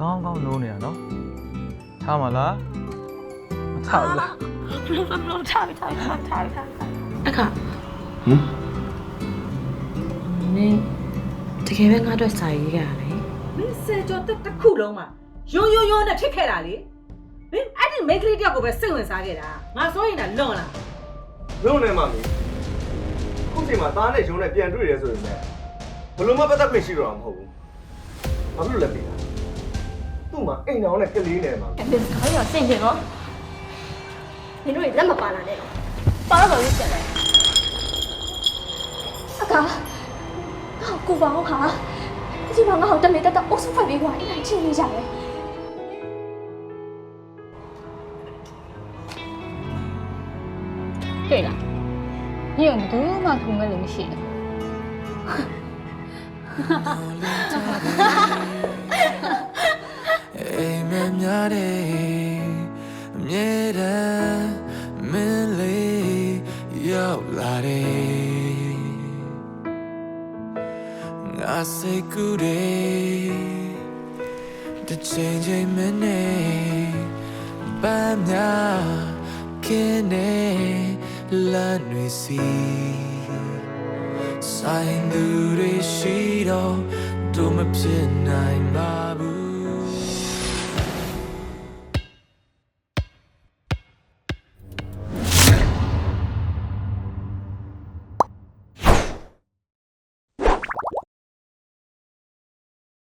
ကောင်းကောင်းနိုးနေတာနော်ထားမလားမထားဘူးလားထားပြီထားပြီထားပြီထားပြီထားပြီအခါဟမ်နင်းတကယ်ပဲငါတို့စာရေးကြရတယ်မင်းစေကြောတက်တစ်ခုလုံးမှာယုံယုံယုံနဲ့ဖြစ်ခဲ့တာလေမင်းအဲ့ဒီမိန်းကလေးတယောက်ကိုပဲစိတ်ဝင်စားခဲ့တာငါစိုးရင်တာလွန်လားလုံးနေမှာမီခုချိန်မှာသားနဲ့ရုံးနဲ့ပြန်တွေ့ရဲဆိုရင်လည်းဘလို့မှပတ်သက်ခွင့်ရှိတော့မှာမဟုတ်ဘူးဘာလို့လဲပြီလားသူ့ မှာအိမ်အောင်နဲ့ကလေးနဲ့မှာအပြင်စကားရောဆင်ကျင်တော့နင်တို့တွေလက်မပါလာနဲ့တော့ပါတော့လို့ပြန်လိုက်အကာငါကိုပါအောင်ဟာဒီမှာငါ့ကိုတမေတက်တက်အုပ်စုဖက်ပြီးကွာအိမ်အောင်ချင်းနေကြတယ်တွေ့လားညို့ဘူးမှခုမဲ့လို့မရှိဘူး မ်မက်များတဲ့အမြဲတမ်းမင်းလေးရောက်လာတယ်ငါစိတ်ကူးတယ်တစ်ချိန်ချိန်မနဲ့ပန်းများခင်းနေလမ်းတွေစီဆိုင်သူတွေရှိတော့တို့မဖြစ်နိုင်ပါ